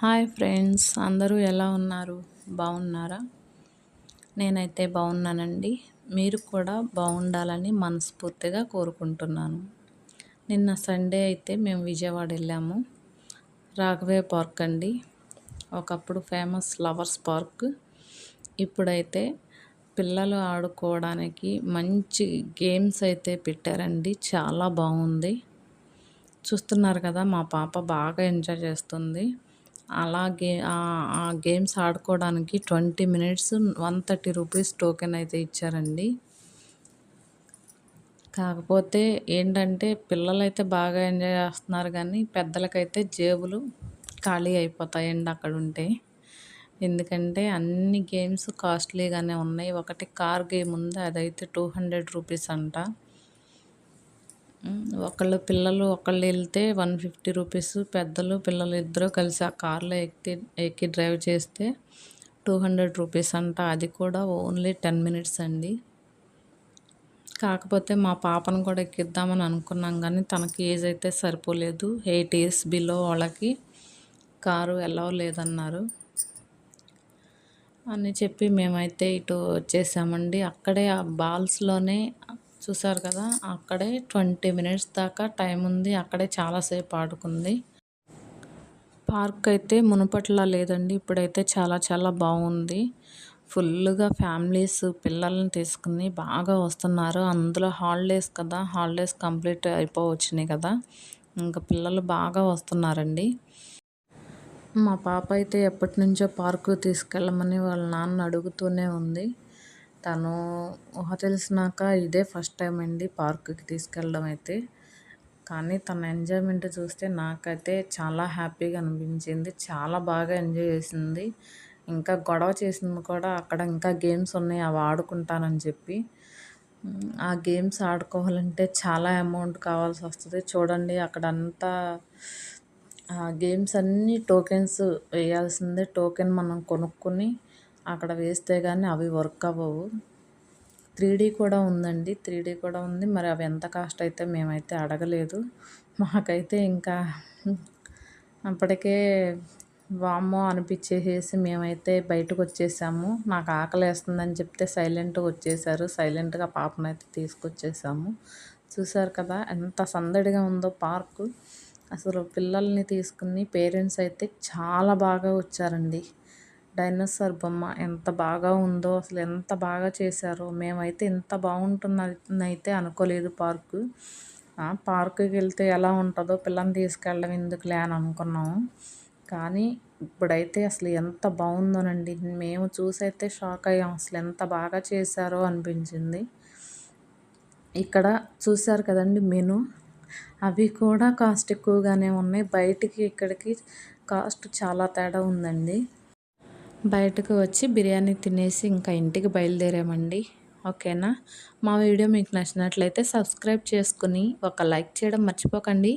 Hi friends అందరూ ఎలా ఉన్నారు? బాగున్నారా? నేనైతే బాగున్నానండి. మీరు కూడా బాగుండాలని మనస్ఫూర్తిగా కోరుకుంటున్నాను. నిన్న సండే అయితే మేము విజయవాడ వెళ్ళాము. రాఘవే పార్క్ అండి. ఒకప్పుడు ఫేమస్ లవర్స్ పార్క్. ఇప్పుడైతే పిల్లలు ఆడుకోవడానికి మంచి గేమ్స్ అయితే పెట్టారండి. చాలా బాగుంది. చూస్తున్నారు కదా మా పాప బాగా ఎంజాయ్ చేస్తుంది. అలాగే ఆ గేమ్స్ ఆడుకోవడానికి twenty minutes one thirty rupees token అయితే ఇచ్చారండి. కాకపోతే ఏంటంటే పిల్లలైతే బాగా ఎంజాయ్ చేస్తున్నారు కానీ పెద్దలకైతే జేబులు ఖాళీ అయిపోతాయండి అక్కడ ఉంటే. ఎందుకంటే అన్ని గేమ్స్ కాస్ట్లీగానే ఉన్నాయి. ఒకటి కార్ గేమ్ ఉంది అదైతే టూ హండ్రెడ్ రూపీస్ అంట. ఒకళ్ళు పిల్లలు ఒకళ్ళు వెళ్తే వన్ ఫిఫ్టీ రూపీస్. పెద్దలు పిల్లలు ఇద్దరు కలిసి ఆ కార్లో ఎక్కి ఎక్కి డ్రైవ్ చేస్తే టూ హండ్రెడ్ రూపీస్ అంట. అది కూడా ఓన్లీ టెన్ మినిట్స్ అండి. కాకపోతే మా పాపను కూడా ఎక్కిద్దామని అనుకున్నాం కానీ తనకి ఏజ్ అయితే సరిపోలేదు. ఎయిట్ ఇయర్స్ బిలో వాళ్ళకి కారు ఎలా లేదన్నారు. అని చెప్పి మేమైతే ఇటు వచ్చేసామండి. అక్కడే ఆ బాల్స్లోనే చూసారు కదా అక్కడే ట్వంటీ మినిట్స్ దాకా టైం ఉంది. అక్కడే చాలాసేపు ఆడుకుంది. పార్క్ అయితే మునుపట్లా లేదండి. ఇప్పుడైతే చాలా చాలా బాగుంది. ఫుల్గా ఫ్యామిలీస్ పిల్లల్ని తీసుకుని బాగా వస్తున్నారు. అందులో హాలిడేస్ కదా హాలిడేస్ కంప్లీట్ అయిపోవచ్చినాయి కదా. ఇంకా పిల్లలు బాగా వస్తున్నారండి. మా పాప అయితే ఎప్పటి నుంచో పార్కు తీసుకెళ్ళమని వాళ్ళ నాన్న అడుగుతూనే ఉంది. తను ఊహ తెలిసినాక ఇదే ఫస్ట్ టైం అండి పార్కుకి తీసుకెళ్ళడం అయితే. కానీ తన ఎంజాయ్మెంట్ చూస్తే నాకైతే చాలా హ్యాపీగా అనిపించింది. చాలా బాగా ఎంజాయ్ చేసింది. ఇంకా గొడవ చేసింది కూడా అక్కడ ఇంకా గేమ్స్ ఉన్నాయి అవి ఆడుకుంటానని చెప్పి. ఆ గేమ్స్ ఆడుకోవాలంటే చాలా అమౌంట్ కావాల్సి వస్తుంది. చూడండి అక్కడ అంతా ఆ గేమ్స్ అన్నీ టోకెన్స్ వేయాల్సిందే. టోకెన్ మనం కొనుక్కొని అక్కడ వేస్తే కానీ అవి వర్క్ అవ్వవు. త్రీ డీ కూడా ఉందండి. త్రీ డీ కూడా ఉంది. మరి అవి ఎంత కాస్ట్ అయితే మేమైతే అడగలేదు. మాకైతే ఇంకా అప్పటికే వామ్మో అనిపించేసేసి మేమైతే బయటకు వచ్చేసాము. నాకు ఆకలి వేస్తుందని చెప్తే సైలెంట్గా వచ్చేసారు. సైలెంట్గా పాపనైతే తీసుకొచ్చేసాము. చూసారు కదా ఎంత సందడిగా ఉందో పార్కు. అసలు పిల్లల్ని తీసుకుని పేరెంట్స్ అయితే చాలా బాగా వచ్చారండి. డైనోసార్ బొమ్మ ఎంత బాగా ఉందో అసలు ఎంత బాగా చేశారో మేమైతే ఎంత బాగుంటుందని అయితే అనుకోలేదు పార్కు. పార్కుకి వెళ్తే ఎలా ఉంటుందో పిల్లల్ని తీసుకెళ్ళడం ఎందుకులే అని అనుకున్నాము. కానీ ఇప్పుడైతే అసలు ఎంత బాగుందోనండి. మేము చూసైతే షాక్ అయ్యాం. అసలు ఎంత బాగా చేశారో అనిపించింది. ఇక్కడ చూశారు కదండి మెను. అవి కూడా కాస్ట్ ఎక్కువగానే ఉన్నాయి. బయటికి ఇక్కడికి కాస్ట్ చాలా తేడా ఉందండి. బయటకు వచ్చి బిర్యానీ తినేసి ఇంకా ఇంటికి బయలుదేరామండి. ఓకేనా? మా వీడియో మీకు నచ్చినట్లయితే సబ్స్క్రైబ్ చేసుకుని ఒక లైక్ చేయడం మర్చిపోకండి.